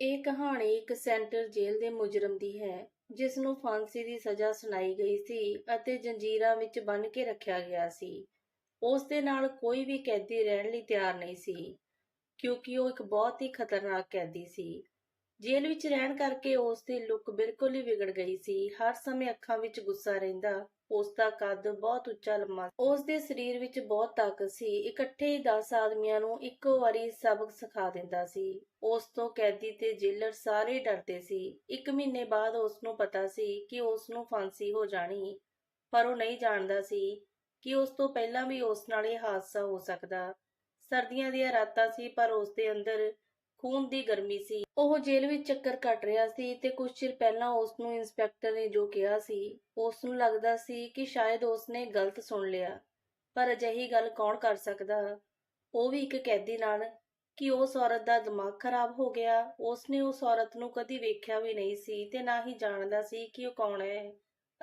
ਇਹ ਕਹਾਣੀ ਇੱਕ ਸੈਂਟਰ ਜੇਲ੍ਹ ਦੇ ਮੁਜਰਮ ਦੀ ਹੈ ਜਿਸ ਨੂੰ ਫਾਂਸੀ ਦੀ ਸਜ਼ਾ ਸੁਣਾਈ ਗਈ ਸੀ ਅਤੇ ਜੰਜੀਰਾਂ ਵਿੱਚ ਬੰਨ੍ਹ ਕੇ ਰੱਖਿਆ ਗਿਆ ਸੀ। ਉਸ ਦੇ ਨਾਲ ਕੋਈ ਵੀ ਕੈਦੀ ਰਹਿਣ ਲਈ ਤਿਆਰ ਨਹੀਂ ਸੀ, ਕਿਉਂਕਿ ਉਹ ਇੱਕ ਬਹੁਤ ਹੀ ਖਤਰਨਾਕ ਕੈਦੀ ਸੀ। ਜੇਲ੍ਹ ਵਿੱਚ ਰਹਿਣ ਕਰਕੇ ਉਸ ਦੀ ਲੁੱਕ ਬਿਲਕੁਲ ਹੀ ਵਿਗੜ ਗਈ ਸੀ। ਹਰ ਸਮੇਂ ਅੱਖਾਂ ਵਿੱਚ ਗੁੱਸਾ ਰਹਿੰਦਾ ਉਸ ਦਾ ਕੱਦ ਬਹੁਤ ਉੱਚਾ ਲੰਮਾ ਉਸ ਦੇ ਸਰੀਰ ਵਿੱਚ ਬਹੁਤ ਤਾਕਤ ਸੀ। ਇਕੱਠੇ ਹੀ 10 ਆਦਮੀਆਂ ਨੂੰ ਇੱਕੋ ਵਾਰੀ ਸਬਕ ਸਿਖਾ ਦਿੰਦਾ ਸੀ। ਉਸ ਤੋਂ ਕੈਦੀ ਤੇ ਜੇਲਰ ਸਾਰੇ ਡਰਦੇ ਸੀ। ਇੱਕ ਮਹੀਨੇ ਬਾਅਦ ਉਸ ਨੂੰ ਪਤਾ ਸੀ ਕਿ ਉਸ ਨੂੰ ਫਾਂਸੀ ਹੋ ਜਾਣੀ, ਪਰ ਉਹ ਨਹੀਂ ਜਾਣਦਾ ਸੀ ਕਿ ਉਸ ਤੋਂ ਪਹਿਲਾਂ ਵੀ ਉਸ ਨਾਲ ਇਹ ਹਾਦਸਾ ਹੋ ਸਕਦਾ। ਸਰਦੀਆਂ ਦੀਆਂ ਰਾਤਾਂ ਸੀ, ਪਰ ਉਸ ਦੇ ਅੰਦਰ ਖੂਨ ਦੀ ਗਰਮੀ ਸੀ। ਉਹ ਜੇਲ੍ਹ ਵਿੱਚ ਚੱਕਰ ਕੱਟ ਰਿਹਾ ਸੀ ਤੇ ਕੁਝ ਚਿਰ ਪਹਿਲਾਂ ਉਸ ਨੂੰ ਇੰਸਪੈਕਟਰ ਨੇ ਜੋ ਕਿਹਾ ਸੀ ਉਸ ਨੂੰ ਲੱਗਦਾ ਸੀ ਕਿ ਸ਼ਾਇਦ ਉਸ ਨੇ ਗਲਤ ਸੁਣ ਲਿਆ। ਪਰ ਅਜਿਹੀ ਗੱਲ ਕੌਣ ਕਰ ਸਕਦਾ? ਉਹ ਵੀ ਇੱਕ ਕੈਦੀ ਨਾਲ। ਕਿ ਉਸ ਔਰਤ ਦਾ ਦਿਮਾਗ ਖਰਾਬ ਹੋ ਗਿਆ ਉਸ ਨੇ ਉਸ ਔਰਤ ਨੂੰ ਕਦੀ ਵੇਖਿਆ ਵੀ ਨਹੀਂ ਸੀ ਤੇ ਨਾ ਹੀ ਜਾਣਦਾ ਸੀ ਕਿ ਉਹ ਕੌਣ ਹੈ।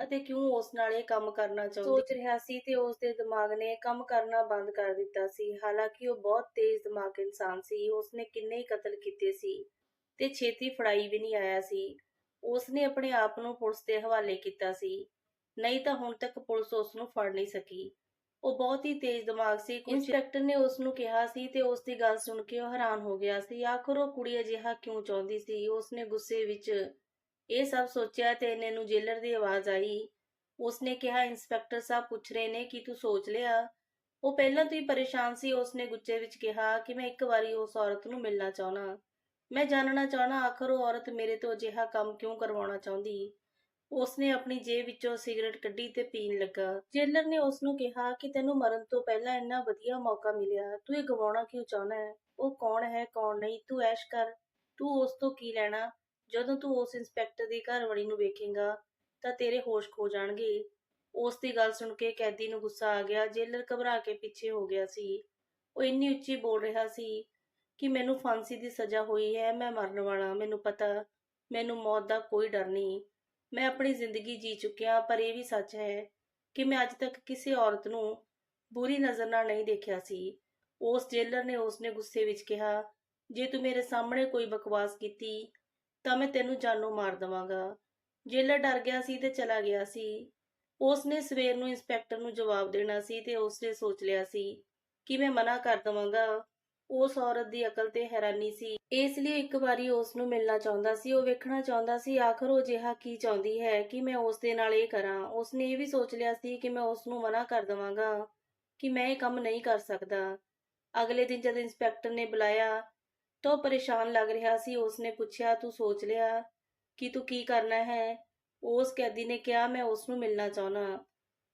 ਅਤੇ ਕਿਉਂ ਉਸ ਨਾਲ ਇਹ ਕੰਮ ਕਰਨਾ ਚਾਹੁੰਦੀ ਸੋਚ ਰਿਹਾ ਸੀ ਤੇ ਉਸ ਦੇ ਦਿਮਾਗ ਨੇ ਕੰਮ ਕਰਨਾ ਬੰਦ ਕਰ ਦਿੱਤਾ ਸੀ। ਹਾਲਾਂਕਿ ਉਹ ਬਹੁਤ ਤੇਜ਼ ਦਿਮਾਗ ਇਨਸਾਨ ਸੀ। ਉਸ ਨੇ ਕਿੰਨੇ ਹੀ ਕਤਲ ਕੀਤੇ ਸੀ ਤੇ ਛੇਤੀ ਫੜਾਈ ਵੀ ਨਹੀਂ ਆਇਆ ਸੀ। ਉਸ ਨੇ ਆਪਣੇ ਆਪ ਨੂੰ ਪੁਲਿਸ ਦੇ ਹਵਾਲੇ ਕੀਤਾ ਸੀ। ਨਹੀਂ ਤਾਂ ਹੁਣ ਤੱਕ ਪੁਲਿਸ ਉਸ ਨੂੰ ਫੜ ਨਹੀਂ ਸਕੀ। ਉਹ ਬਹੁਤ ਹੀ ਤੇਜ਼ ਦਿਮਾਗ ਸੀ। ਇੰਸਪੈਕਟਰ ਨੇ ਉਸ ਨੂੰ ਕਿਹਾ ਸੀ ਤੇ ਉਸ ਦੀ ਗੱਲ ਸੁਣ ਕੇ ਉਹ ਹੈਰਾਨ ਹੋ ਗਿਆ ਸੀ। ਆਖਰ ਉਹ ਕੁੜੀ ਅਜਿਹਾ ਕਿਉਂ ਚਾਹੁੰਦੀ ਸੀ? ਉਸ ਨੇ ਗੁੱਸੇ ਵਿੱਚ ਇਹ ਸਭ ਸੋਚਿਆ ਤੇ ਇਹਨੇ ਨੂੰ ਜੇਲਰ ਦੀ ਆਵਾਜ਼ ਆਈ। ਉਸਨੇ ਕਿਹਾ, ਇੰਸਪੈਕਟਰ ਸਾਹਿਬ ਪੁੱਛ ਰਹੇ ਨੇ ਕਿ ਤੂੰ ਸੋਚ ਲਿਆ? ਉਹ ਪਹਿਲਾਂ ਤੋਂ ਹੀ ਪਰੇਸ਼ਾਨ ਸੀ। ਉਸਨੇ ਗੁੱਸੇ ਵਿੱਚ ਕਿਹਾ ਕਿ ਮੈਂ ਇੱਕ ਵਾਰੀ ਉਸ ਔਰਤ ਨੂੰ ਮਿਲਣਾ ਚਾਹਣਾ ਮੈਂ ਜਾਣਨਾ ਚਾਹਣਾ ਆਖਰ ਉਹ ਔਰਤ ਮੇਰੇ ਤੋਂ ਅਜਿਹਾ ਕੰਮ ਕਿਉਂ ਕਰਵਾਉਣਾ ਚਾਹੁੰਦੀ? ਉਸਨੇ ਆਪਣੀ ਜੇਬ ਵਿੱਚੋਂ ਸਿਗਰਟ ਕੱਢੀ ਤੇ ਪੀਣ ਲੱਗਾ। ਜੇਲਰ ਨੇ ਉਸ ਨੂੰ ਕਿਹਾ ਕਿ ਤੈਨੂੰ ਮਰਨ ਤੋਂ ਪਹਿਲਾਂ ਇੰਨਾ ਵਧੀਆ ਮੌਕਾ ਮਿਲਿਆ। ਤੂੰ ਇਹ ਗਵਾਉਣਾ ਕਿਉਂ ਚਾਹਨਾ ਹੈ? ਉਹ ਕੌਣ ਹੈ, ਕੌਣ ਨਹੀਂ? ਤੂੰ ਐਸ਼ ਕਰ। ਤੂੰ ਉਸ ਤੋਂ ਕੀ ਲੈਣਾ? ਜਦੋਂ ਤੂੰ ਉਸ ਇੰਸਪੈਕਟਰ ਦੀ ਘਰਵਾਲੀ ਨੂੰ ਵੇਖੇਂਗਾ, ਤਾਂ ਤੇਰੇ ਹੋਸ਼ ਖੋ ਜਾਣਗੇ। ਉਸ ਦੀ ਗੱਲ ਸੁਣ ਕੇ ਕੈਦੀ ਨੂੰ ਗੁੱਸਾ ਆ ਗਿਆ, ਜੇਲਰ ਘਬਰਾ ਕੇ ਪਿੱਛੇ ਹੋ ਗਿਆ ਸੀ। ਉਹ ਇੰਨੀ ਉੱਚੀ ਬੋਲ ਰਿਹਾ ਸੀ ਕਿ ਮੈਨੂੰ ਫਾਂਸੀ ਦੀ ਸਜ਼ਾ ਹੋਈ ਹੈ, ਮੈਂ ਮਰਨ ਵਾਲਾ, ਮੈਨੂੰ ਪਤਾ, ਮੈਨੂੰ ਮੌਤ ਦਾ ਕੋਈ ਡਰ ਨਹੀਂ। ਮੈਂ ਆਪਣੀ ਜ਼ਿੰਦਗੀ ਜੀ ਚੁੱਕਿਆ, ਪਰ ਇਹ ਵੀ ਸੱਚ ਹੈ ਕਿ ਮੈਂ ਅੱਜ ਤੱਕ ਕਿਸੇ ਔਰਤ ਨੂੰ ਬੁਰੀ ਨਜ਼ਰ ਨਾਲ ਨਹੀਂ ਦੇਖਿਆ ਸੀ। ਉਸ ਜੇਲਰ ਨੇ ਉਸ ਨੇ ਗੁੱਸੇ ਵਿੱਚ ਕਿਹਾ, ਜੇ ਤੂੰ ਮੇਰੇ ਸਾਹਮਣੇ ਕੋਈ ਬਕਵਾਸ ਕੀਤੀ ਤਾਂ ਮੈਂ ਤੈਨੂੰ ਜਾਨੋਂ ਮਾਰ ਦਵਾਂਗਾ। ਜੇਲਰ ਡਰ ਗਿਆ ਸੀ ਤੇ ਚਲਾ ਗਿਆ ਸੀ। ਉਸ ਨੇ ਸਵੇਰ ਨੂੰ ਇੰਸਪੈਕਟਰ ਨੂੰ ਜਵਾਬ ਦੇਣਾ ਸੀ ਤੇ ਉਸ ਨੇ ਸੋਚ ਲਿਆ ਸੀ ਕਿ ਮੈਂ ਮਨਾ ਕਰ ਦਵਾਂਗਾ। ਉਸ ਔਰਤ ਦੀ ਅਕਲ ਤੇ ਹੈਰਾਨੀ ਸੀ। ਇਸ ਲਈ ਇੱਕ ਵਾਰੀ ਉਸ ਨੂੰ ਮਿਲਣਾ ਚਾਹੁੰਦਾ ਸੀ, ਉਹ ਵੇਖਣਾ ਚਾਹੁੰਦਾ ਸੀ, ਆਖਰ ਉਹ ਜਿਹਾ ਕੀ ਚਾਹੁੰਦੀ ਹੈ ਕਿ ਮੈਂ ਉਸ ਦੇ ਨਾਲ ਇਹ ਕਰਾਂ। ਉਸ ਨੇ ਇਹ ਵੀ ਸੋਚ ਲਿਆ ਸੀ ਕਿ ਮੈਂ ਉਸ ਨੂੰ ਮਨਾ ਕਰ ਦਵਾਂਗਾ ਕਿ ਮੈਂ ਇਹ ਕੰਮ ਨਹੀਂ ਕਰ ਸਕਦਾ। ਅਗਲੇ ਦਿਨ ਜਦ ਇੰਸਪੈਕਟਰ ਨੇ ਬੁਲਾਇਆ ਤਾਂ ਉਹ ਪਰੇਸ਼ਾਨ ਲੱਗ ਰਿਹਾ ਸੀ ਉਸ ਨੇ ਪੁੱਛਿਆ ਤੂੰ ਸੋਚ ਲਿਆ ਕਿ ਤੂੰ ਕੀ ਕਰਨਾ ਹੈ ਉਸ ਕੈਦੀ ਨੇ ਕਿਹਾ ਮੈਂ ਉਸ ਨੂੰ ਮਿਲਣਾ ਚਾਹਣਾ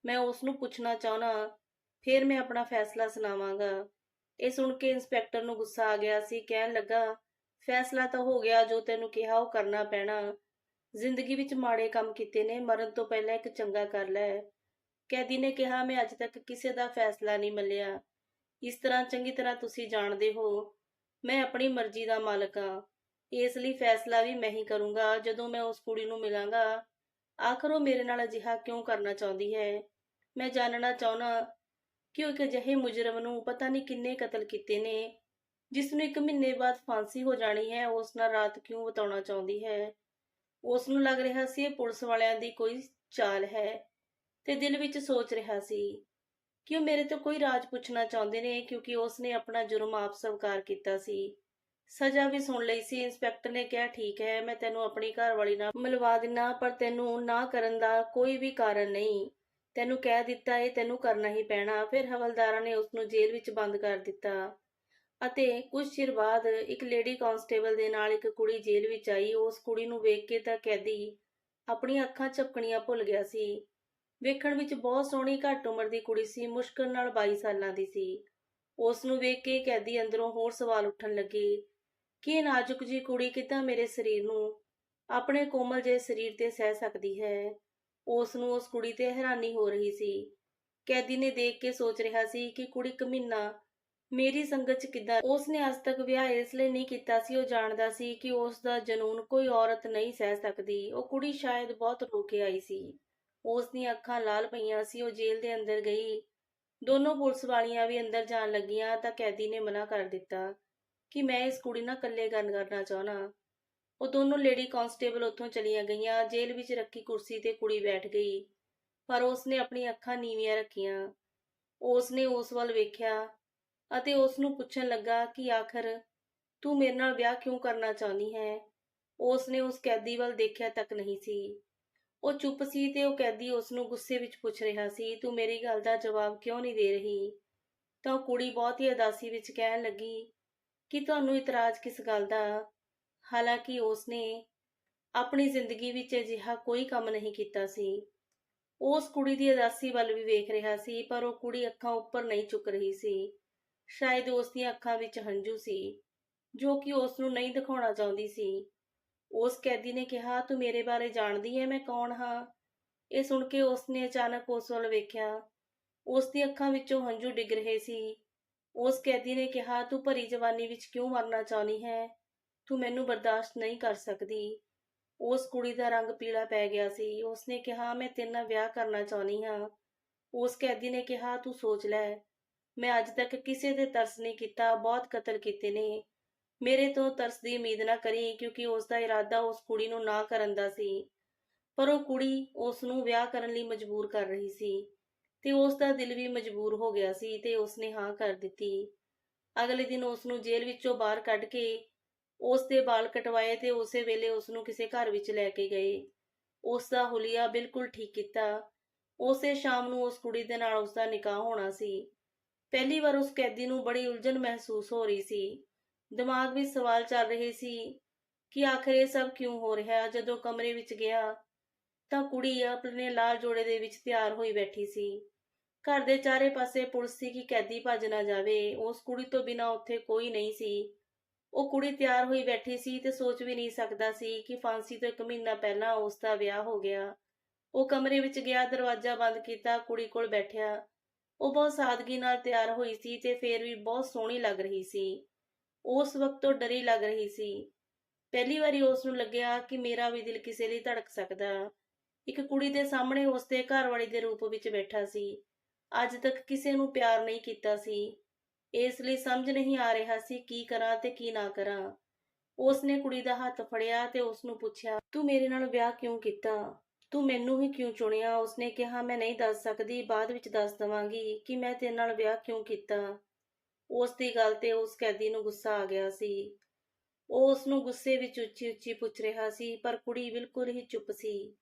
ਮੈਂ ਉਸ ਨੂੰ ਪੁੱਛਣਾ ਚਾਹਣਾ ਫਿਰ ਮੈਂ ਆਪਣਾ ਫੈਸਲਾ ਸੁਣਾਵਾਂਗਾ ਇਹ ਸੁਣ ਕੇ ਇੰਸਪੈਕਟਰ ਨੂੰ ਗੁੱਸਾ ਆ ਗਿਆ ਸੀ ਕਹਿਣ ਲੱਗਾ ਫੈਸਲਾ ਤਾਂ ਹੋ ਗਿਆ ਜੋ ਤੈਨੂੰ ਕਿਹਾ ਉਹ ਕਰਨਾ ਪੈਣਾ ਜ਼ਿੰਦਗੀ ਵਿੱਚ ਮਾੜੇ ਕੰਮ ਕੀਤੇ ਨੇ ਮਰਨ ਤੋਂ ਪਹਿਲਾਂ ਇੱਕ ਚੰਗਾ ਕਰ ਲੈ ਕੈਦੀ ਨੇ ਕਿਹਾ ਮੈਂ ਅੱਜ ਤੱਕ ਕਿਸੇ ਦਾ ਫੈਸਲਾ ਨਹੀਂ ਮੰਨਿਆ ਇਸ ਤਰ੍ਹਾਂ ਚੰਗੀ ਤਰ੍ਹਾਂ ਤੁਸੀਂ ਜਾਣਦੇ ਹੋ ਮੈਂ ਆਪਣੀ ਮਰਜ਼ੀ ਦਾ ਮਾਲਕ ਹਾਂ। ਇਸ ਲਈ ਫੈਸਲਾ ਵੀ ਮੈਂ ਹੀ ਕਰੂੰਗਾ, ਜਦੋਂ ਮੈਂ ਉਸ ਕੁੜੀ ਨੂੰ ਮਿਲਾਂਗਾ। ਆਖਰ ਉਹ ਮੇਰੇ ਨਾਲ ਅਜਿਹਾ ਕਿਉਂ ਕਰਨਾ ਚਾਹੁੰਦੀ ਹੈ? ਮੈਂ ਜਾਣਨਾ ਚਾਹਣਾ ਕਿ ਉਹ ਇੱਕ ਅਜਿਹੇ ਮੁਜਰਮ ਨੂੰ ਪਤਾ ਨਹੀਂ ਕਿੰਨੇ ਕਤਲ ਕੀਤੇ ਨੇ, ਜਿਸ ਨੂੰ ਇੱਕ ਮਹੀਨੇ ਬਾਅਦ ਫਾਂਸੀ ਹੋ ਜਾਣੀ ਹੈ, ਉਸ ਨਾਲ ਰਾਤ ਕਿਉਂ ਬਿਤਾਉਣਾ ਚਾਹੁੰਦੀ ਹੈ? ਉਸ ਨੂੰ ਲੱਗ ਰਿਹਾ ਸੀ ਇਹ ਪੁਲਿਸ ਵਾਲਿਆਂ ਦੀ ਕੋਈ ਚਾਲ ਹੈ, ਤੇ ਦਿਲ ਵਿੱਚ ਸੋਚ ਰਿਹਾ ਸੀ ਕਿ ਉਹ ਮੇਰੇ ਤੋਂ ਕੋਈ ਰਾਜ ਪੁੱਛਣਾ ਚਾਹੁੰਦੇ ਨੇ ਕਿਉਂਕਿ ਉਸ ਨੇ ਆਪਣਾ ਜੁਰਮ ਆਪ ਸਵੀਕਾਰ ਕੀਤਾ ਸੀ। ਸਜ਼ਾ ਵੀ ਸੁਣ ਲਈ ਸੀ। ਇੰਸਪੈਕਟਰ ਨੇ ਕਿਹਾ, ਠੀਕ ਹੈ, ਮੈਂ ਤੈਨੂੰ ਆਪਣੀ ਘਰਵਾਲੀ ਨਾਲ ਮਿਲਵਾ ਦਿਨਾ, ਪਰ ਤੈਨੂੰ ਨਾ ਕਰਨ ਦਾ ਕੋਈ ਵੀ ਕਾਰਨ ਨਹੀਂ। ਤੈਨੂੰ ਕਹਿ ਦਿੱਤਾ, ਇਹ ਤੈਨੂੰ ਕਰਨਾ ਹੀ ਪੈਣਾ। ਫਿਰ ਹਵਲਦਾਰਾਂ ਨੇ ਉਸ ਨੂੰ ਜੇਲ੍ਹ ਵਿੱਚ ਬੰਦ ਕਰ ਦਿੱਤਾ। ਅਤੇ ਕੁਝ ਚਿਰ ਬਾਅਦ ਇੱਕ ਲੇਡੀ ਕਾਂਸਟੇਬਲ ਦੇ ਨਾਲ ਇੱਕ ਕੁੜੀ ਜੇਲ੍ਹ ਵਿੱਚ ਆਈ। ਉਸ ਕੁੜੀ ਨੂੰ ਵੇਖ ਕੇ ਤਾਂ ਕੈਦੀ ਆਪਣੀਆਂ ਅੱਖਾਂ ਝਪਕਣੀਆਂ ਭੁੱਲ ਗਿਆ ਸੀ। ਵੇਖਣ ਵਿੱਚ ਬਹੁਤ ਸੋਹਣੀ ਘੱਟ ਉਮਰ ਦੀ ਕੁੜੀ ਸੀ, ਮੁਸ਼ਕਲ ਨਾਲ 22 ਸਾਲਾਂ ਦੀ ਸੀ। ਉਸ ਨੂੰ ਵੇਖ ਕੇ ਕੈਦੀ ਅੰਦਰੋਂ ਹੋਰ ਸਵਾਲ ਉੱਠਣ ਲੱਗੇ, ਕਿ ਇਹ ਨਾਜ਼ੁਕ ਜੀ ਕੁੜੀ ਕਿਦਾਂ ਮੇਰੇ ਸਰੀਰ ਨੂੰ, ਆਪਣੇ ਕੋਮਲ ਜਿਹੇ ਸਰੀਰ ਤੇ ਸਹਿ ਸਕਦੀ ਹੈ? ਉਸ ਨੂੰ ਉਸ ਕੁੜੀ ਤੇ ਹੈਰਾਨੀ ਹੋ ਰਹੀ ਸੀ। ਕੈਦੀ ਨੇ ਦੇਖ ਕੇ ਸੋਚ ਰਿਹਾ ਸੀ ਕਿ ਕੁੜੀ ਕਮੀਨਾ ਮੇਰੀ ਸੰਗਤ ਚ ਕਿੱਦਾਂ ਉਸ ਨੇ ਅੱਜ ਤੱਕ ਵਿਆਹ ਇਸ ਲਈ ਨਹੀਂ ਕੀਤਾ ਸੀ, ਉਹ ਜਾਣਦਾ ਸੀ ਕਿ ਉਸ ਦਾ ਜਨੂਨ ਕੋਈ ਔਰਤ ਨਹੀਂ ਸਹਿ ਸਕਦੀ। ਉਹ ਕੁੜੀ ਸ਼ਾਇਦ ਬਹੁਤ ਰੋ ਕੇ ਆਈ ਸੀ। ਉਸ ਦੀਆਂ ਅੱਖਾਂ ਲਾਲ ਪਈਆਂ ਸੀ, ਉਹ ਜੇਲ੍ਹ ਦੇ ਅੰਦਰ ਗਈ। ਦੋਨੋਂ ਪੁਲਿਸ ਵਾਲੀਆਂ ਵੀ ਅੰਦਰ ਜਾਣ ਲੱਗੀਆਂ ਤਾਂ ਕੈਦੀ ਨੇ ਮਨਾ ਕਰ ਦਿੱਤਾ ਕਿ ਮੈਂ ਇਸ ਕੁੜੀ ਨਾਲ ਇਕੱਲੇ ਗੱਲ ਕਰਨਾ ਚਾਹਣਾ ਉਹ ਦੋਨੋਂ ਲੇਡੀ ਕਾਂਸਟੇਬਲ ਉੱਥੋਂ ਚਲੀਆਂ ਗਈਆਂ, ਜੇਲ੍ਹ ਵਿੱਚ ਰੱਖੀ ਕੁਰਸੀ ਤੇ ਕੁੜੀ ਬੈਠ ਗਈ, ਪਰ ਉਸਨੇ ਆਪਣੀ ਅੱਖਾਂ ਨੀਵੀਆਂ ਰੱਖੀਆਂ। ਉਸਨੇ ਉਸ ਵੱਲ ਵੇਖਿਆ ਅਤੇ ਉਸ ਨੂੰ ਪੁੱਛਣ ਲੱਗਾ ਕਿ ਆਖਰ ਤੂੰ ਮੇਰੇ ਨਾਲ ਵਿਆਹ ਕਿਉਂ ਕਰਨਾ ਚਾਹੁੰਦੀ ਹੈ? ਉਸਨੇ ਉਸ ਕੈਦੀ ਵੱਲ ਦੇਖਿਆ ਤੱਕ ਨਹੀਂ ਸੀ। ਉਹ ਚੁੱਪ ਸੀ ਤੇ ਉਹ ਕੈਦੀ ਉਸ ਨੂੰ ਗੁੱਸੇ ਵਿੱਚ ਪੁੱਛ ਰਿਹਾ ਸੀ, ਤੂੰ ਮੇਰੀ ਗੱਲ ਦਾ ਜਵਾਬ ਕਿਉਂ ਨਹੀਂ ਦੇ ਰਹੀ? ਤਾਂ ਉਹ ਕੁੜੀ ਬਹੁਤ ਹੀ ਅਦਾਸੀ ਵਿੱਚ ਕਹਿਣ ਲੱਗੀ, ਕਿ ਤੁਹਾਨੂੰ ਇਤਰਾਜ਼ ਕਿਸ ਗੱਲ ਦਾ? ਹਾਲਾਂਕਿ ਉਸਨੇ ਆਪਣੀ ਜ਼ਿੰਦਗੀ ਵਿੱਚ ਅਜਿਹਾ ਕੋਈ ਕੰਮ ਨਹੀਂ ਕੀਤਾ ਸੀ। ਉਸ ਕੁੜੀ ਦੀ ਅਦਾਸੀ ਵੱਲ ਵੀ ਵੇਖ ਰਿਹਾ ਸੀ, ਪਰ ਉਹ ਕੁੜੀ ਅੱਖਾਂ ਉੱਪਰ ਨਹੀਂ ਚੁੱਕ ਰਹੀ ਸੀ। ਸ਼ਾਇਦ ਉਸ ਦੀਆਂ ਅੱਖਾਂ ਵਿੱਚ ਹੰਝੂ ਸੀ, ਜੋ ਕਿ ਉਸ ਨੂੰ ਨਹੀਂ ਦਿਖਾਉਣਾ ਚਾਹੁੰਦੀ ਸੀ। ਉਸ ਕੈਦੀ ਨੇ ਕਿਹਾ, ਤੂੰ ਮੇਰੇ ਬਾਰੇ ਜਾਣਦੀ ਹੈ ਮੈਂ ਕੌਣ ਹਾਂ? ਇਹ ਸੁਣ ਕੇ ਉਸ ਨੇ ਅਚਾਨਕ ਉਸ ਵੱਲ ਵੇਖਿਆ। ਉਸ ਦੀ ਅੱਖਾਂ ਵਿੱਚੋਂ ਹੰਝੂ ਡਿੱਗ ਰਹੇ ਸੀ। ਉਸ ਕੈਦੀ ਨੇ ਕਿਹਾ, ਤੂੰ ਭਰੀ ਜਵਾਨੀ ਵਿੱਚ ਕਿਉਂ ਮਰਨਾ ਚਾਹੁੰਦੀ ਹੈ? ਤੂੰ ਮੈਨੂੰ ਬਰਦਾਸ਼ਤ ਨਹੀਂ ਕਰ ਸਕਦੀ। ਉਸ ਕੁੜੀ ਦਾ ਰੰਗ ਪੀਲਾ ਪੈ ਗਿਆ ਸੀ। ਉਸਨੇ ਕਿਹਾ, ਮੈਂ ਤੇਰੇ ਨਾਲ ਵਿਆਹ ਕਰਨਾ ਚਾਹੁੰਦੀ ਹਾਂ। ਉਸ ਕੈਦੀ ਨੇ ਕਿਹਾ, ਤੂੰ ਸੋਚ ਲੈ। ਮੈਂ ਅੱਜ ਤੱਕ ਕਿਸੇ ਦੇ ਤਰਸ ਨਹੀਂ ਕੀਤਾ, ਬਹੁਤ ਕਤਲ ਕੀਤੇ ਨੇ। ਮੇਰੇ ਤੋਂ ਤਰਸ ਦੀ ਉਮੀਦ ਨਾ ਕਰੀ ਕਿਉਂਕਿ ਉਸ ਦਾ ਇਰਾਦਾ ਉਸ ਕੁੜੀ ਨੂੰ ਨਾ ਕਰਨ ਦਾ ਸੀ। ਪਰ ਉਹ ਕੁੜੀ ਉਸ ਨੂੰ ਵਿਆਹ ਕਰਨ ਲਈ ਮਜਬੂਰ ਕਰ ਰਹੀ ਸੀ ਤੇ ਉਸ ਦਾ ਦਿਲ ਵੀ ਮਜਬੂਰ ਹੋ ਗਿਆ ਸੀ ਤੇ ਉਸਨੇ ਹਾਂ ਕਰ ਦਿੱਤੀ। ਅਗਲੇ ਦਿਨ ਉਸ ਨੂੰ ਜੇਲ੍ਹ ਵਿੱਚੋਂ ਬਾਹਰ ਕੱਢ ਕੇ ਉਸ ਦੇ ਵਾਲ ਕਟਵਾਏ ਤੇ ਉਸੇ ਵੇਲੇ ਉਸ ਨੂੰ ਕਿਸੇ ਘਰ ਵਿੱਚ ਲੈ ਕੇ ਗਏ। ਉਸ ਦਾ ਹੁਲੀਆ ਬਿਲਕੁਲ ਠੀਕ ਕੀਤਾ। ਉਸੇ ਸ਼ਾਮ ਨੂੰ ਉਸ ਕੁੜੀ ਦੇ ਨਾਲ ਉਸ ਦਾ ਨਿਕਾਹ ਹੋਣਾ ਸੀ। ਪਹਿਲੀ ਵਾਰ ਉਸ ਕੈਦੀ ਨੂੰ ਬੜੀ ਉਲਝਣ ਮਹਿਸੂਸ ਹੋ ਰਹੀ ਸੀ। ਦਿਮਾਗ ਵਿੱਚ ਸਵਾਲ ਚੱਲ ਰਹੇ ਸੀ ਕਿ ਆਖਰ ਇਹ ਸਭ ਕਿਉਂ ਹੋ ਰਿਹਾ? ਜਦੋਂ ਕਮਰੇ ਵਿੱਚ ਗਿਆ ਤਾਂ ਕੁੜੀ ਆਪਣੇ ਲਾਲ ਜੋੜੇ ਦੇ ਵਿੱਚ ਤਿਆਰ ਹੋਈ ਬੈਠੀ ਸੀ। ਘਰ ਦੇ ਚਾਰੇ ਪਾਸੇ ਪੁਲਿਸ ਸੀ ਕਿ ਕੈਦੀ ਭੱਜ ਨਾ ਜਾਵੇ। ਉਸ ਕੁੜੀ ਤੋਂ ਬਿਨਾ ਉੱਥੇ ਕੋਈ ਨਹੀਂ ਸੀ। ਉਹ ਕੁੜੀ ਤਿਆਰ ਹੋਈ ਬੈਠੀ ਸੀ ਤੇ ਸੋਚ ਵੀ ਨਹੀਂ ਸਕਦਾ ਸੀ ਕਿ ਫਾਂਸੀ ਤੋਂ ਇੱਕ ਮਹੀਨਾ ਪਹਿਲਾਂ ਉਸ ਦਾ ਵਿਆਹ ਹੋ ਗਿਆ। ਉਹ ਕਮਰੇ ਵਿੱਚ ਗਿਆ, ਦਰਵਾਜ਼ਾ ਬੰਦ ਕੀਤਾ, ਕੁੜੀ ਕੋਲ ਬੈਠਿਆ। ਉਹ ਬਹੁਤ ਸਾਦਗੀ ਨਾਲ ਤਿਆਰ ਹੋਈ ਸੀ ਤੇ ਫੇਰ ਵੀ ਬਹੁਤ ਸੋਹਣੀ ਲੱਗ ਰਹੀ ਸੀ। ਉਸ ਵਕਤ ਉਹ ਡਰੀ ਲੱਗ ਰਹੀ ਸੀ। ਪਹਿਲੀ ਵਾਰੀ ਉਸ ਨੂੰ ਲੱਗਿਆ ਕਿ ਮੇਰਾ ਵੀ ਦਿਲ ਕਿਸੇ ਲਈ ਧੜਕ ਸਕਦਾ। ਇੱਕ ਕੁੜੀ ਦੇ ਸਾਹਮਣੇ ਉਸ ਦੇ ਘਰਵਾਲੀ ਦੇ ਰੂਪ ਵਿੱਚ ਬੈਠਾ ਸੀ। ਅੱਜ ਤੱਕ ਕਿਸੇ ਨੂੰ ਪਿਆਰ ਨਹੀਂ ਕੀਤਾ ਸੀ। ਇਸ ਲਈ ਸਮਝ ਨਹੀਂ ਆ ਰਿਹਾ ਸੀ ਕੀ ਕਰਾਂ ਤੇ ਕੀ ਨਾ ਕਰਾਂ। ਉਸ ਨੇ ਕੁੜੀ ਦਾ ਹੱਥ ਫੜਿਆ ਤੇ ਉਸ ਨੂੰ ਪੁੱਛਿਆ, ਤੂੰ ਮੇਰੇ ਨਾਲ ਵਿਆਹ ਕਿਉਂ ਕੀਤਾ? ਤੂੰ ਮੈਨੂੰ ਹੀ ਕਿਉਂ ਚੁਣਿਆ? ਉਸਨੇ ਕਿਹਾ, ਮੈਂ ਨਹੀਂ ਦੱਸ ਸਕਦੀ, ਬਾਅਦ ਵਿੱਚ ਦੱਸ ਦਵਾਂਗੀ ਕਿ ਮੈਂ ਤੇਰੇ ਨਾਲ ਵਿਆਹ ਕਿਉਂ ਕੀਤਾ? ਉਸ ਦੀ ਗੱਲ ਤੇ ਉਸ ਕੈਦੀ ਨੂੰ ਗੁੱਸਾ ਆ ਗਿਆ ਸੀ। ਉਹ ਉਸ ਨੂੰ ਗੁੱਸੇ ਵਿੱਚ ਉੱਚੀ ਉੱਚੀ ਪੁੱਛ ਰਿਹਾ ਸੀ, ਪਰ ਕੁੜੀ ਬਿਲਕੁਲ ਹੀ ਚੁੱਪ ਸੀ।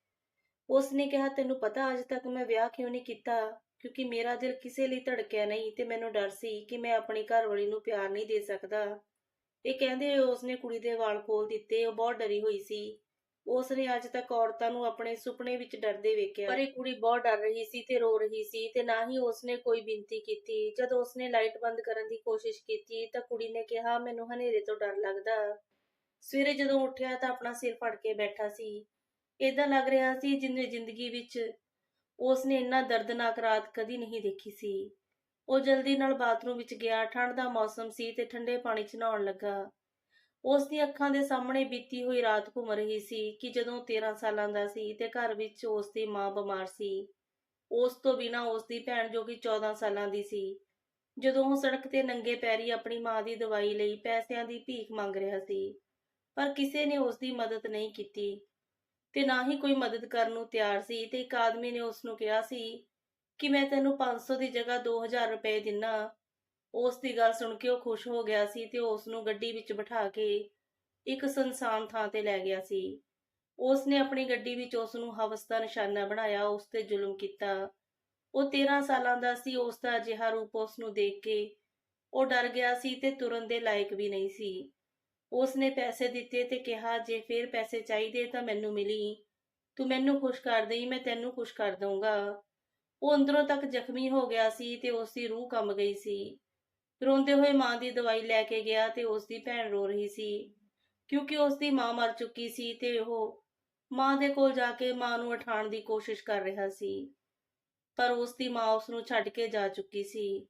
ਉਸ ਨੇ ਕਿਹਾ, ਤੈਨੂੰ ਪਤਾ ਅੱਜ ਤੱਕ ਮੈਂ ਵਿਆਹ ਕਿਉਂ ਨਹੀਂ ਕੀਤਾ? ਕਿਉਂਕਿ ਮੇਰਾ ਦਿਲ ਕਿਸੇ ਲਈ ਧੜਕਿਆ ਨਹੀਂ ਤੇ ਮੈਨੂੰ ਡਰ ਸੀ ਕਿ ਮੈਂ ਆਪਣੀ ਘਰਵਾਲੀ ਨੂੰ ਪਿਆਰ ਨਹੀਂ ਦੇ ਸਕਦਾ। ਇਹ ਕਹਿੰਦੇ ਹੋਏ ਉਸਨੇ ਕੁੜੀ ਦੇ ਵਾਲ ਖੋਲ ਦਿੱਤੇ। ਉਹ ਬਹੁਤ ਡਰੀ ਹੋਈ ਸੀ। ਉਸ ਨੇ ਅੱਜ ਤੱਕ ਔਰਤਾਂ ਨੂੰ ਆਪਣੇ ਸੁਪਨੇ ਵਿੱਚ ਡਰਦੇ ਵੇਖਿਆ। ਪਰ ਇਹ ਕੁੜੀ ਬਹੁਤ ਡਰ ਰਹੀ ਸੀ ਤੇ ਰੋ ਰਹੀ ਸੀ ਤੇ ਨਾ ਹੀ ਉਸਨੇ ਕੋਈ ਬੇਨਤੀ ਕੀਤੀ। ਜਦ ਉਸਨੇ ਲਾਈਟ ਬੰਦ ਕਰਨ ਦੀ ਕੋਸ਼ਿਸ਼ ਕੀਤੀ ਤਾਂ ਕੁੜੀ ਨੇ ਕਿਹਾ, ਮੈਨੂੰ ਹਨੇਰੇ ਤੋਂ ਡਰ ਲੱਗਦਾ। ਸਵੇਰੇ ਜਦੋਂ ਉੱਠਿਆ ਤਾਂ ਆਪਣਾ ਸਿਰ ਫੜ ਕੇ ਬੈਠਾ ਸੀ। ਇਦਾਂ ਲੱਗ ਰਿਹਾ ਸੀ ਜਿਵੇਂ ਜ਼ਿੰਦਗੀ ਵਿੱਚ ਉਸਨੇ ਇੰਨਾ ਦਰਦਨਾਕ ਰਾਤ ਕਦੀ ਨਹੀਂ ਦੇਖੀ ਸੀ। ਉਹ ਜਲਦੀ ਨਾਲ ਬਾਥਰੂਮ ਵਿੱਚ ਗਿਆ, ਠੰਡ ਦਾ ਮੌਸਮ ਸੀ ਤੇ ਠੰਡੇ ਪਾਣੀ 'ਚ ਨਹਾਉਣ ਲੱਗਾ। ਉਸ ਦੀ ਅੱਖਾਂ ਦੇ ਸਾਹਮਣੇ ਬੀਤੀ ਹੋਈ ਰਾਤ ਘੁੰਮ ਰਹੀ ਸੀ ਕਿ ਜਦੋਂ 13 ਸਾਲਾਂ ਦਾ ਸੀ ਤੇ ਘਰ ਵਿੱਚ ਉਸ ਦੀ ਮਾਂ ਬਿਮਾਰ ਸੀ। ਉਸ ਤੋਂ ਬਿਨਾ ਉਸ ਦੀ ਭੈਣ ਜੋ ਕਿ 14 ਸਾਲਾਂ ਦੀ ਸੀ। ਜਦੋਂ ਉਹ ਸੜਕ ਤੇ ਨੰਗੇ ਪੈਰੀ ਆਪਣੀ ਮਾਂ ਦੀ ਦਵਾਈ ਲਈ ਪੈਸਿਆਂ ਦੀ ਭੀਖ ਮੰਗ ਰਿਹਾ ਸੀ, ਪਰ ਕਿਸੇ ਨੇ ਉਸ ਦੀ ਮਦਦ ਨਹੀਂ ਕੀਤੀ ਤੇ ਨਾ ਹੀ ਕੋਈ ਮਦਦ ਕਰਨ ਨੂੰ ਤਿਆਰ ਸੀ ਤੇ ਇੱਕ ਆਦਮੀ ਨੇ ਉਸ ਨੂੰ ਕਿਹਾ ਸੀ ਕਿ ਮੈਂ ਤੈਨੂੰ 500 ਦੀ ਜਗ੍ਹਾ 2000 ਰੁਪਏ ਦਿੰਨਾ। ਉਸ ਦੀ ਗੱਲ ਸੁਣ ਕੇ ਉਹ ਖੁਸ਼ ਹੋ ਗਿਆ ਸੀ ਤੇ ਉਸ ਨੂੰ ਗੱਡੀ ਵਿੱਚ ਬਿਠਾ ਕੇ ਇੱਕ ਸੰਸਾਨ ਥਾਂ ਤੇ ਲੈ ਗਿਆ ਸੀ। ਉਸ ਨੇ ਆਪਣੀ ਗੱਡੀ ਵਿੱਚ ਉਸ ਨੂੰ ਹਵਸ ਦਾ ਨਿਸ਼ਾਨਾ ਬਣਾਇਆ, ਉਸ ਤੇ ਜ਼ੁਲਮ ਕੀਤਾ। ਉਹ 13 ਸਾਲਾਂ ਦਾ ਸੀ, ਉਸ ਦਾ ਅਜਿਹਾ ਰੂਪ ਉਸ ਨੂੰ ਦੇਖ ਕੇ ਉਹ ਡਰ ਗਿਆ ਸੀ ਤੇ ਤੁਰਨ ਦੇ ਲਾਇਕ ਵੀ ਨਹੀਂ ਸੀ। ਉਸ ਨੇ ਪੈਸੇ ਦਿੱਤੇ ਤੇ ਕਿਹਾ, ਜੇ ਫੇਰ ਪੈਸੇ ਚਾਹੀਦੇ ਤਾਂ ਮੈਨੂੰ ਮਿਲੀ। ਤੂੰ ਮੈਨੂੰ ਖੁਸ਼ ਕਰ ਦੇਈ, ਮੈਂ ਤੈਨੂੰ ਖੁਸ਼ ਕਰ ਦਊਂਗਾ। ਉਹ ਅੰਦਰੋਂ ਤੱਕ ਜ਼ਖਮੀ ਹੋ ਗਿਆ ਸੀ ਤੇ ਉਸ ਦੀ ਰੂਹ ਕੰਬ ਗਈ ਸੀ। ਰੋਂਦੇ ਹੋਏ ਮਾਂ ਦੀ ਦਵਾਈ ਲੈ ਕੇ ਗਿਆ ਤੇ ਉਸ ਦੀ ਭੈਣ ਰੋ ਰਹੀ ਸੀ। ਕਿਉਂਕਿ ਉਸ ਦੀ ਮਾਂ ਮਰ ਚੁੱਕੀ ਸੀ ਤੇ ਉਹ ਮਾਂ ਦੇ ਕੋਲ ਜਾ ਕੇ ਮਾਂ ਨੂੰ ਉਠਾਉਣ ਦੀ ਕੋਸ਼ਿਸ਼ ਕਰ ਰਿਹਾ ਸੀ। ਪਰ ਉਸ ਦੀ ਮਾਂ ਉਸ ਨੂੰ ਛੱਡ ਕੇ ਜਾ ਚੁੱਕੀ ਸੀ।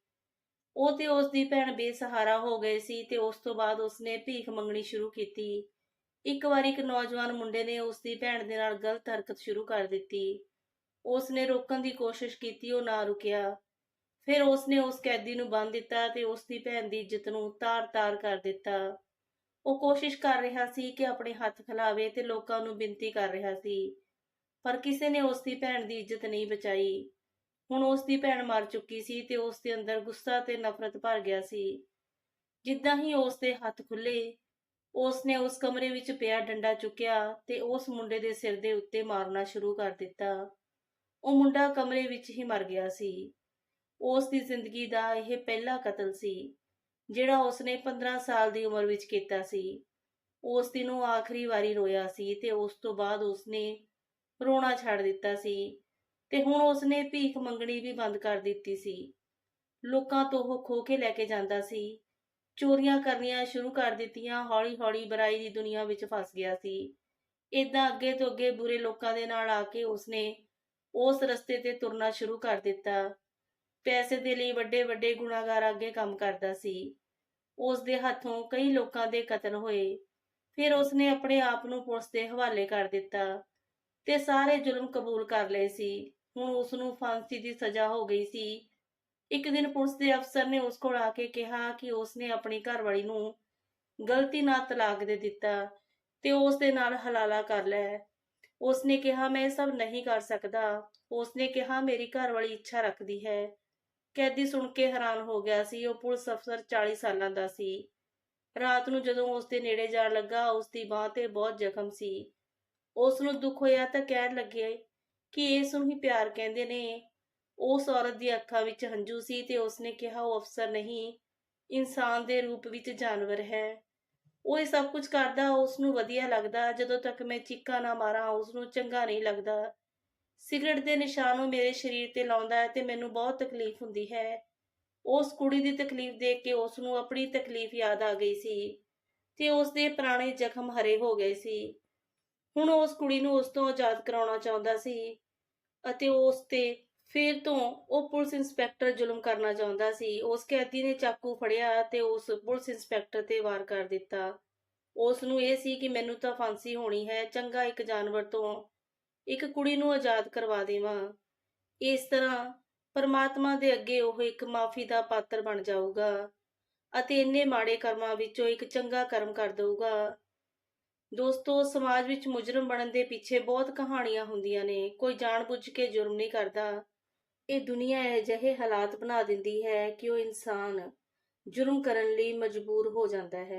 ਉਹ ਤੇ ਉਸ ਦੀ ਭੈਣ ਬੇਸਹਾਰਾ ਹੋ ਗਏ ਸੀ ਤੇ ਉਸ ਤੋਂ ਬਾਅਦ ਉਸਨੇ ਭੀਖ ਮੰਗਣੀ ਸ਼ੁਰੂ ਕੀਤੀ। ਇੱਕ ਵਾਰ ਇੱਕ ਨੌਜਵਾਨ ਮੁੰਡੇ ਨੇ ਉਸ ਦੀ ਭੈਣ ਦੇ ਨਾਲ ਗਲਤ ਹਰਕਤ ਸ਼ੁਰੂ ਕਰ ਦਿੱਤੀ। ਉਸ ਨੇ ਰੋਕਣ ਦੀ ਕੋਸ਼ਿਸ਼ ਕੀਤੀ, ਉਹ ਨਾ ਰੁਕਿਆ। ਫਿਰ ਉਸਨੇ ਉਸ ਕੈਦੀ ਨੂੰ ਬੰਨ ਦਿੱਤਾ ਤੇ ਉਸ ਦੀ ਭੈਣ ਦੀ ਇੱਜ਼ਤ ਨੂੰ ਤਾਰ-ਤਾਰ ਕਰ ਦਿੱਤਾ। ਉਹ ਕੋਸ਼ਿਸ਼ ਕਰ ਰਿਹਾ ਸੀ ਕਿ ਆਪਣੇ ਹੱਥ ਖਿਲਾਵੇ ਤੇ ਲੋਕਾਂ ਨੂੰ ਬੇਨਤੀ ਕਰ ਰਿਹਾ ਸੀ, ਪਰ ਕਿਸੇ ਨੇ ਉਸ ਦੀ ਭੈਣ ਦੀ ਇੱਜ਼ਤ ਨਹੀਂ ਬਚਾਈ। ਹੁਣ ਉਸ ਦੀ ਭੈਣ ਮਰ ਚੁੱਕੀ ਸੀ ਤੇ ਉਸ ਦੇ ਅੰਦਰ ਗੁੱਸਾ ਤੇ ਨਫ਼ਰਤ ਭਰ ਗਿਆ ਸੀ। ਜਿੱਦਾਂ ਹੀ ਉਸ ਦੇ ਹੱਥ ਖੁੱਲੇ ਉਸ ਨੇ ਉਸ ਕਮਰੇ ਵਿੱਚ ਪਿਆ ਡੰਡਾ ਚੁੱਕਿਆ ਤੇ ਉਸ ਮੁੰਡੇ ਦੇ ਸਿਰ ਦੇ ਉੱਤੇ ਮਾਰਨਾ ਸ਼ੁਰੂ ਕਰ ਦਿੱਤਾ। ਉਹ ਮੁੰਡਾ ਕਮਰੇ ਵਿੱਚ ਹੀ ਮਰ ਗਿਆ ਸੀ। ਉਸ ਦੀ ਜ਼ਿੰਦਗੀ ਦਾ ਇਹ ਪਹਿਲਾ ਕਤਲ ਸੀ, ਜਿਹੜਾ ਉਸਨੇ 15 ਸਾਲ ਦੀ ਉਮਰ ਵਿੱਚ ਕੀਤਾ ਸੀ। ਉਸ ਦਿਨ ਉਹ ਆਖਰੀ ਵਾਰੀ ਰੋਇਆ ਸੀ ਤੇ ਉਸ ਤੋਂ ਬਾਅਦ ਉਸਨੇ ਰੋਣਾ ਛੱਡ ਦਿੱਤਾ ਸੀ ਤੇ ਹੁਣ ਉਸਨੇ ਭੀਖ ਮੰਗਣੀ ਵੀ ਬੰਦ ਕਰ ਦਿੱਤੀ ਸੀ। ਲੋਕਾਂ ਤੋਂ ਉਹ ਖੋ ਕੇ ਲੈ ਕੇ ਜਾਂਦਾ ਸੀ। ਚੋਰੀਆਂ ਕਰਨੀਆਂ ਸ਼ੁਰੂ ਕਰ ਦਿੱਤੀਆਂ, ਹੌਲੀ-ਹੌਲੀ ਬੁਰਾਈ ਦੀ ਦੁਨੀਆ ਵਿੱਚ ਫਸ ਗਿਆ ਸੀ। ਇਦਾਂ ਅੱਗੇ ਤੋਂ ਅੱਗੇ ਬੁਰੇ ਲੋਕਾਂ ਦੇ ਨਾਲ ਆ ਕੇ ਉਸਨੇ ਉਸ ਰਸਤੇ ਤੇ ਤੁਰਨਾ ਸ਼ੁਰੂ ਕਰ ਦਿੱਤਾ। ਪੈਸੇ ਦੇ ਲਈ ਵੱਡੇ ਵੱਡੇ ਗੁਨਾਹਗਾਰ ਅੱਗੇ ਕੰਮ ਕਰਦਾ ਸੀ। ਉਸ ਦੇ ਹੱਥੋਂ ਕਈ ਲੋਕਾਂ ਦੇ ਕਤਲ ਹੋਏ। ਫਿਰ ਉਸਨੇ ਆਪਣੇ ਆਪ ਨੂੰ ਪੁਲਿਸ ਦੇ ਹਵਾਲੇ ਕਰ ਦਿੱਤਾ ਤੇ ਸਾਰੇ ਜ਼ੁਲਮ ਕਬੂਲ ਕਰ ਲਏ ਸੀ। ਹੁਣ ਉਸ ਨੂੰ ਫਾਂਸੀ ਦੀ ਸਜ਼ਾ ਹੋ ਗਈ ਸੀ। ਇੱਕ ਦਿਨ ਪੁਲਿਸ ਦੇ ਅਫਸਰ ਨੇ ਉਸ ਕੋਲ ਆ ਕੇ ਕਿਹਾ ਕਿ ਉਸਨੇ ਆਪਣੀ ਘਰਵਾਲੀ ਨੂੰ ਗਲਤੀ ਨਾਲ ਤਲਾਕ ਦੇ ਦਿੱਤਾ ਤੇ ਉਸ ਦੇ ਨਾਲ ਹਲਾਲਾ ਕਰ ਲੈ ਉਸਨੇ ਕਿਹਾ, ਮੈਂ ਇਹ ਸਭ ਨਹੀਂ ਕਰ ਸਕਦਾ। ਉਸਨੇ ਕਿਹਾ, ਮੇਰੀ ਘਰਵਾਲੀ ਇੱਛਾ ਰੱਖਦੀ ਹੈ। ਕੈਦੀ ਸੁਣ ਕੇ ਹੈਰਾਨ ਹੋ ਗਿਆ ਸੀ। ਉਹ ਪੁਲਿਸ ਅਫਸਰ 40 ਸਾਲਾਂ ਦਾ ਸੀ। ਰਾਤ ਨੂੰ ਜਦੋਂ ਉਸ ਦੇ ਨੇੜੇ ਜਾਣ ਲੱਗਾ ਉਸ ਦੀ ਬਾਹ ਤੇ ਬਹੁਤ ਜ਼ਖਮ ਸੀ। ਉਸ ਨੂੰ ਦੁੱਖ ਹੋਇਆ ਤਾਂ ਕਹਿਣ ਲੱਗੇ ਕਿ ਇਸ ਨੂੰ ਹੀ ਪਿਆਰ ਕਹਿੰਦੇ ਨੇ। ਉਸ ਔਰਤ ਦੀ ਅੱਖਾਂ ਵਿੱਚ ਹੰਝੂ ਸੀ ਤੇ ਉਸਨੇ ਕਿਹਾ, ਉਹ ਅਫਸਰ ਨਹੀਂ, ਇਨਸਾਨ ਦੇ ਰੂਪ ਵਿੱਚ ਜਾਨਵਰ ਹੈ। ਉਹ ਇਹ ਸਭ ਕੁਝ ਕਰਦਾ ਉਸ ਨੂੰ ਵਧੀਆ ਲੱਗਦਾ। ਜਦੋਂ ਤੱਕ ਮੈਂ ਚੀਕਾਂ ਨਾ ਮਾਰਾਂ ਉਸ ਨੂੰ ਚੰਗਾ ਨਹੀਂ ਲੱਗਦਾ। ਸਿਗਰਟ ਦੇ ਨਿਸ਼ਾਨ ਉਹ ਮੇਰੇ ਸਰੀਰ ਤੇ ਲਾਉਂਦਾ ਹੈ ਤੇ ਮੈਨੂੰ ਬਹੁਤ ਤਕਲੀਫ ਹੁੰਦੀ ਹੈ। ਉਸ ਕੁੜੀ ਦੀ ਤਕਲੀਫ ਦੇਖ ਕੇ ਉਸ ਨੂੰ ਆਪਣੀ ਤਕਲੀਫ ਯਾਦ ਆ ਗਈ ਸੀ ਤੇ ਉਸ ਦੇ ਪੁਰਾਣੇ ਜ਼ਖਮ ਹਰੇ ਹੋ ਗਏ ਸੀ। ਹੁਣ ਉਸ ਕੁੜੀ ਨੂੰ ਉਸ ਤੋਂ ਆਜ਼ਾਦ ਕਰਾਉਣਾ ਚਾਹੁੰਦਾ ਸੀ ਅਤੇ ਉਸ ਤੇ ਫਿਰ ਤੋਂ ਉਹ ਪੁਲਿਸ ਇੰਸਪੈਕਟਰ ਜ਼ੁਲਮ ਕਰਨਾ ਚਾਹੁੰਦਾ ਸੀ। ਉਸ ਕੈਦੀ ਨੇ ਚਾਕੂ ਫੜਿਆ ਤੇ ਉਸ ਪੁਲਿਸ ਇੰਸਪੈਕਟਰ ਤੇ ਵਾਰ ਕਰ ਦਿੱਤਾ। ਉਸ ਨੂੰ ਇਹ ਸੀ ਕਿ ਮੈਨੂੰ ਤਾਂ ਫਾਂਸੀ ਹੋਣੀ ਹੈ, ਚੰਗਾ ਇੱਕ ਜਾਨਵਰ ਤੋਂ ਇੱਕ ਕੁੜੀ ਨੂੰ ਆਜ਼ਾਦ ਕਰਵਾ ਦੇਵਾਂ। ਇਸ ਤਰ੍ਹਾਂ ਪਰਮਾਤਮਾ ਦੇ ਅੱਗੇ ਉਹ ਇੱਕ ਮਾਫੀ ਦਾ ਪਾਤਰ ਬਣ ਜਾਊਗਾ ਅਤੇ ਇੰਨੇ ਮਾੜੇ ਕਰਮਾਂ ਵਿੱਚੋਂ ਇੱਕ ਚੰਗਾ ਕਰਮ ਕਰ ਦਊਗਾ। ਦੋਸਤੋ, ਸਮਾਜ ਵਿੱਚ ਮੁਜਰਮ ਬਣਨ ਦੇ ਪਿੱਛੇ ਬਹੁਤ ਕਹਾਣੀਆਂ ਹੁੰਦੀਆਂ ਨੇ, ਕੋਈ ਜਾਣਬੁੱਝ ਕੇ ਜੁਰਮ ਨਹੀਂ ਕਰਦਾ। ਇਹ ਦੁਨੀਆ ਅਜਿਹੇ ਹਾਲਾਤ ਬਣਾ ਦਿੰਦੀ ਹੈ ਕਿ ਉਹ ਇਨਸਾਨ ਜੁਰਮ ਕਰਨ ਲਈ ਮਜਬੂਰ ਹੋ ਜਾਂਦਾ ਹੈ।